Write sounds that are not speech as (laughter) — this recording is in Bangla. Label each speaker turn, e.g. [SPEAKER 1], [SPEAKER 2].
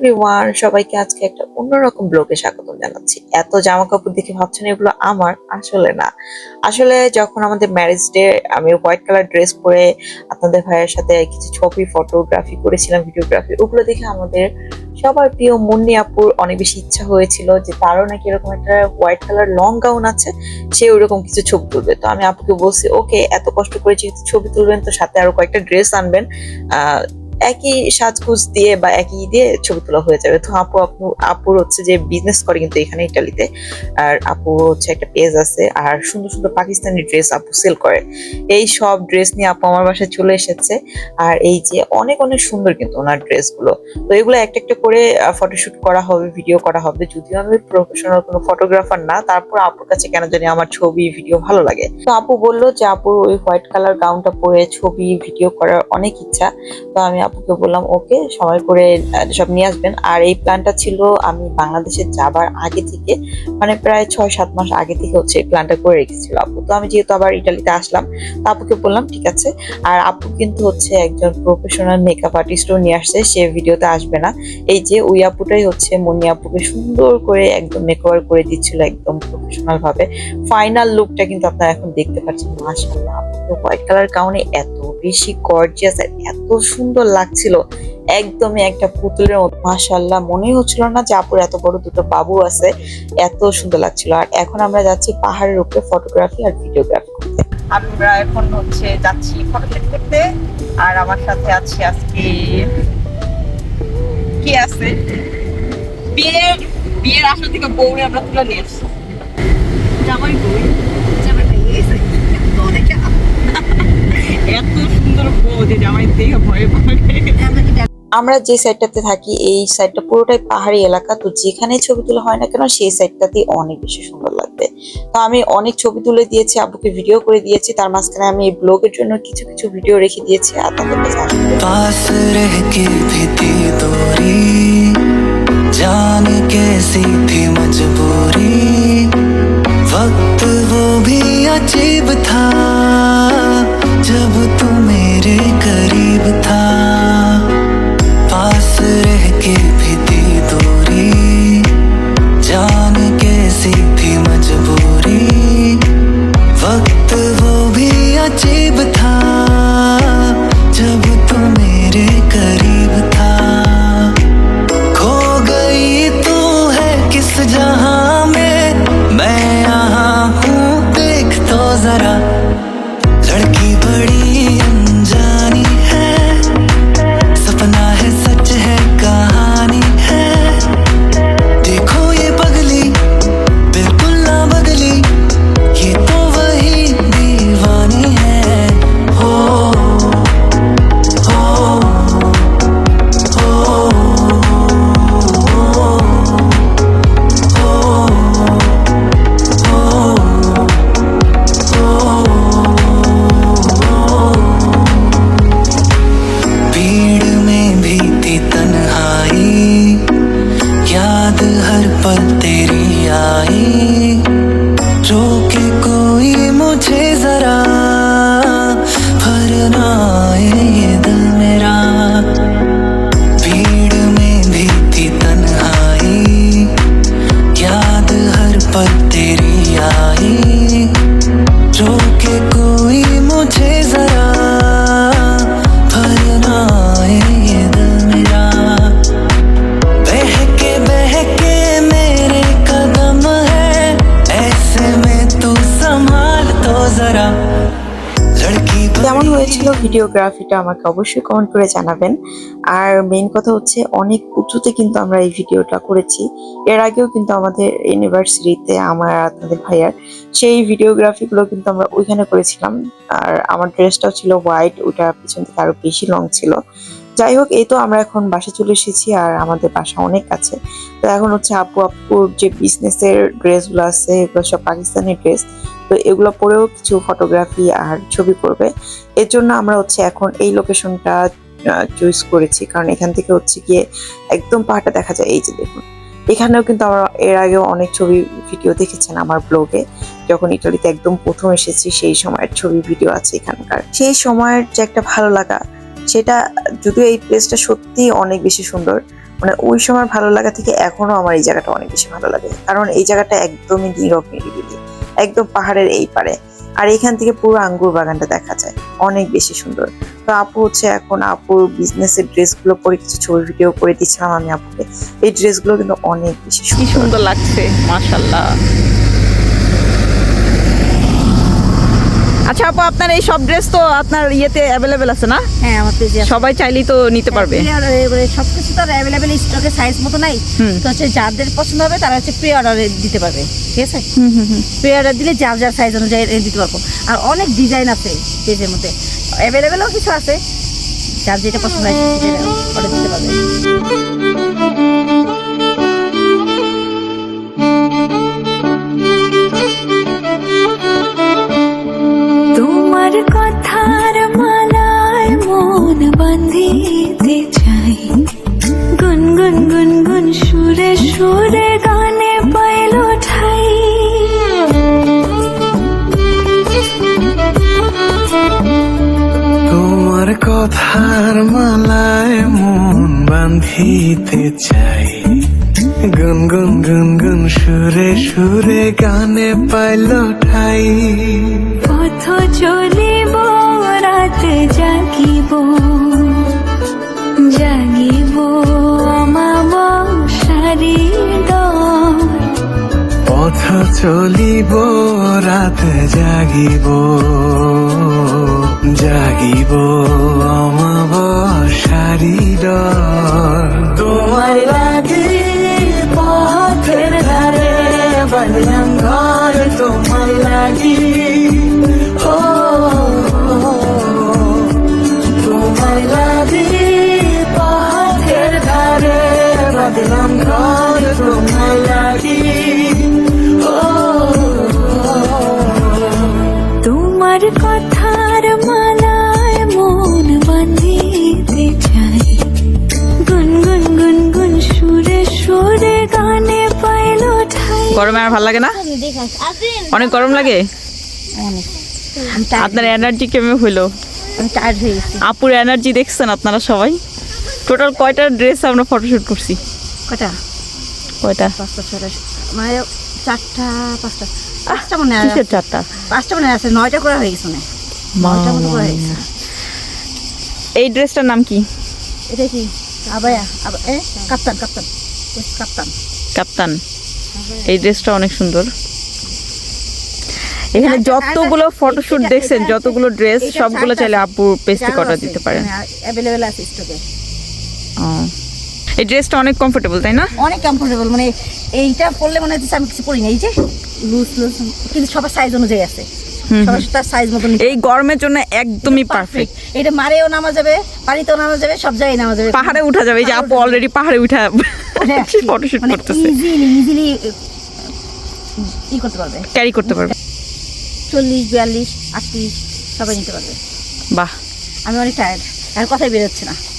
[SPEAKER 1] এভরিওয়ান সবাইকে আজকে একটা অন্যরকম ব্লগে স্বাগতম জানাচ্ছি। এত জামা কাপড় দেখে ভাবছেন এগুলো আমার? আসলে না। আসলে যখন আমাদের ম্যারেজ ডে আমি হোয়াইট কালার ড্রেস পরে আপনাদের ভাইয়ের সাথে কিছু ছবি ফটোগ্রাফি করেছিলাম ভিডিওগ্রাফি ওগুলো দেখে আমাদের সবার প্রিয় মুন্নি আপুর অনেক বেশি ইচ্ছা হয়েছিল যে তারও নাকি এরকম একটা হোয়াইট কালার লং গাউন আছে, সে ওইরকম কিছু ছবি তুলবে। তো আমি আপুকে বলছি, ওকে, এত কষ্ট করে যেহেতু ছবি তুলবেন, তো সাথে আরও কয়েকটা ড্রেস আনবেন। একই সাজগুজ দিয়ে বা একই দিয়ে ছবি তোলা হয়ে যাবে। তো আপু আপু, আপুর হচ্ছে যে বিজনেস করে কিন্তু এখানে ইটালিতে। আর আপু হচ্ছে একটা পেজ আছে। আর সুন্দর সুন্দর পাকিস্তানি ড্রেস আপু সেল করে। এই সব ড্রেস নিয়ে আপু আমার বাসায় চলে এসেছে। আর এই যে অনেক অনেক সুন্দর কিন্তু ওনার ড্রেসগুলো তো এগুলো একটা একটা করে ফটোশুট করা হবে ভিডিও করা হবে। যদিও আমি প্রফেশনাল কোনো ফটোগ্রাফার না, তারপর আপুর কাছে কেন জানি আমার ছবি ভিডিও ভালো লাগে। তো আপু বলল যে, আপুর ওই হোয়াইট কালার গাউনটা পরে ছবি ভিডিও করার অনেক ইচ্ছা। তো আমি আপুকে বললাম, ওকে সময় করে সব নিয়ে আসবেন। আর এই প্ল্যানটা ছিল আমি বাংলাদেশে যাবার আগে থেকে মানে প্রায় ছয় সাত মাস আগে থেকে হচ্ছে এই প্ল্যানটা করে রেখেছিল আপু। তো আমি যেহেতু আবার ইটালিতে আসলাম, তো আপুকে বললাম, ঠিক আছে। আর আপু কিন্তু হচ্ছে একজন প্রফেশনাল মেকআপ আর্টিস্টও নিয়ে আসছে, সে ভিডিওতে আসবে না। এই যে ওই আপুটাই হচ্ছে মনি আপুকে সুন্দর করে একদম মেকওভার করে দিচ্ছিল একদম প্রফেশনাল ভাবে। ফাইনাল লুকটা কিন্তু আপনারা এখন দেখতে পাচ্ছেন, মাশাআল্লাহ। আপুকে হোয়াইট কালার গাউনে এত বেশি গর্জিয়াস আর এত সুন্দর লাগছিল। একদমই একটা পুতুলের মতো, মাশাআল্লাহ। মনেই হচ্ছিল না যে আপুর এত বড় দুটো বাবু আছে, এত সুন্দর লাগছিল। আর এখন আমরা যাচ্ছি পাহাড়ের উপরে ফটোগ্রাফি আর ভিডিওগ্রাফি করতে। আমরা এখন হচ্ছে যাচ্ছি ফটোশুট করতে, আর আমার সাথে আছে আজকে কি আছে? বিয়ের বিয়ের আসল থেকে বউরে আমরা তুলে নিয়ে এসছি জামাই পেয়েছে এত সুন্দর বউ যে জামাই থেকে ভয় পাবে আমরা যে সাইডটাতে থাকি, এই সাইডটা পুরোটাই পাহাড়ি এলাকা। তো যেখানে ছবি তোলা হয় না কেন, সেই সাইডটাতেই অনেক বেশি সুন্দর লাগবে। তো আমি অনেক ছবি তুলে দিয়েছি আব্বুকে ভিডিও করে দিয়েছি। তার মাঝখানে আমি এই ব্লগের জন্য কিছু কিছু ভিডিও রেখে দিয়েছি। আপনাদের কাছে
[SPEAKER 2] जहां कोई मुझे जरा भरना
[SPEAKER 1] কেমন হয়েছিল ভিডিওগ্রাফিটা আমাকে অবশ্যই কমেন্ট করে জানাবেন। আর মেইন কথা হচ্ছে অনেক উঁচুতে কিন্তু আমরা এই ভিডিওটা করেছি। এর আগেও কিন্তু আমাদের ইউনিভার্সিটিতে আমার আপনাদের ভাইয়ার সেই ভিডিওগ্রাফিগুলো কিন্তু আমরা ওইখানে করেছিলাম। আর আমার ড্রেসটাও ছিল হোয়াইট ওটা পিছন থেকে আরও বেশি লং ছিল। যাই হোক, এই তো আমরা এখন বাসা চলে এসেছি আর আমাদের বাসা অনেক কাছে। তো এখন হচ্ছে আপু আপুর যে বিজনেসের ড্রেসগুলো আছে, এগুলো সব পাকিস্তানি ড্রেস তো এগুলো পরেও কিছু ফটোগ্রাফি আর ছবি করবে। এর জন্য আমরা হচ্ছে এখন এই লোকেশনটা চুজ করেছি। কারণ এখান থেকে হচ্ছে গিয়ে একদম পাহাড়টা দেখা যায়। এই যে দেখুন, এখানেও কিন্তু আমরা এর আগেও অনেক ছবি ভিডিও দেখেছেন আমার ব্লগে যখন ইটালিতে একদম প্রথম এসেছি, সেই সময়ের ছবি ভিডিও আছে এখানকার। সেই সময়ের যে একটা ভালো লাগা, সেটা যদিও এই প্লেসটা সত্যি অনেক বেশি সুন্দর মানে ওই সময় ভালো লাগা থেকে এখনও আমার এই জায়গাটা অনেক বেশি ভালো লাগে। কারণ এই জায়গাটা একদমই নীরব নিরিবিলি। একদম পাহাড়ের এই পারে। আর এখান থেকে পুরো আঙ্গুর বাগানটা দেখা যায়। অনেক বেশি সুন্দর। তো আপু হচ্ছে এখন আপুর বিজনেসের ড্রেসগুলো পরে কিছু ছবি ভিডিও করে দিচ্ছিলাম আমি আপুকে। এই ড্রেসগুলো কিন্তু অনেক বেশি সুন্দর।
[SPEAKER 3] লাগছে মাশাল্লাহ আচ্ছা আপু আপনার এই সব ড্রেস তো আপনার ইয়েতে অ্যাভেলেবেল আছে না?
[SPEAKER 4] হ্যাঁ আমার পেজে আছে।
[SPEAKER 3] সবাই চাইলেই তো নিতে পারবে।
[SPEAKER 4] Pre order এবারে সবকিছু তো অ্যাভেলেবেল স্টকে সাইজ মতো নাই।
[SPEAKER 3] হুম।
[SPEAKER 4] তো হচ্ছে যাদের পছন্দ হবে তারা হচ্ছে প্রি অর্ডারে দিতে পারবে। ঠিক আছে?
[SPEAKER 3] হুম হুম
[SPEAKER 4] প্রি অর্ডার দিলে যার যার সাইজ অনুযায়ী এ দিতে পারব। আর অনেক ডিজাইন আছে পেজের মধ্যে। অ্যাভেলেবেলও কিছু আছে। যার যেটা পছন্দ হয় সেটা অর্ডার দিতে পারবে।
[SPEAKER 5] কথার মালায় মন বাঁধিতে চাই। গুন গুন গুন গুন সুরে সুরে গানে পাইল ঠাই। পথ চলিব রাতে জাগিব জাগিব আমাব সারি
[SPEAKER 6] পথ চলিব রাত জাগিব। জাগিব অমাব শারীর তোমার লাগি পথের ধারে বানলাম ঘর তোমার লাগি ও তোমার লাগি পথের ধারে বাদলাম ঘর তোমার লাগি
[SPEAKER 5] তোমার কথার
[SPEAKER 3] গরমে আর ভালো লাগে না? অনেক গরম লাগে? আপনার এনার্জি কেমন
[SPEAKER 4] গেছি
[SPEAKER 3] আপুর এনার্জি দেখছেন আপনারা সবাই? টোটাল কয়টা ড্রেস আমরা ফটোশুট করছি?
[SPEAKER 4] কটা
[SPEAKER 3] কয়টা?
[SPEAKER 4] পাঁচটা ছটা মানে চারটা পাঁচটা। পাঁচটা মনে
[SPEAKER 3] কিসের চারটা?
[SPEAKER 4] পাঁচটা মনে আছে নয়টা করা হয়ে গেছে না নয়টা মতো করা হয়ে গেছে।
[SPEAKER 3] এই ড্রেসটার নাম কি?
[SPEAKER 4] এটা কি? আবায়া এ? কাপ্তান কাপ্তান। কাপ্তান।
[SPEAKER 3] কাপ্তান। এই ড্রেসটা অনেক সুন্দর। এখানে যতগুলো ফটোশুট দেখছেন যতগুলো ড্রেস সবগুলো চাইলে। আপুর পেস্টে কটা দিতে পারেন।
[SPEAKER 4] অ্যাভেলেবেল আছে স্টকে
[SPEAKER 3] এই ড্রেসটা অনেক কমফোর্টেবল তাই না?
[SPEAKER 4] অনেক কমফোর্টেবল মানে এইটা পরলে মনে হচ্ছে আমি কিছু পরি না এই যে লুজ লুজ কিন্তু সবার সাইজ অনুযায়ী আছে। তার সাইজ মতো
[SPEAKER 3] এই গরমের জন্য একদমই পারফেক্ট
[SPEAKER 4] এটা মারেও নামা যাবে পানিতেও নামা যাবে সব জায়গায় নামা যাবে।
[SPEAKER 3] পাহাড়ে উঠা যাবে এই যে আপু অলরেডি পাহাড়ে উঠা (laughs) ফটোশুট
[SPEAKER 4] মানে
[SPEAKER 3] করতেছে।
[SPEAKER 4] ইজিলি ইজিলি ই করতে পারবে।
[SPEAKER 3] ক্যারি করতে পারবে।
[SPEAKER 4] চল্লিশ বিয়াল্লিশ আটত্রিশ সবাই নিতে পারবে।
[SPEAKER 3] বাহ।
[SPEAKER 4] আমি অনেক টায়ার্ড আর কথাই বেরোচ্ছে না।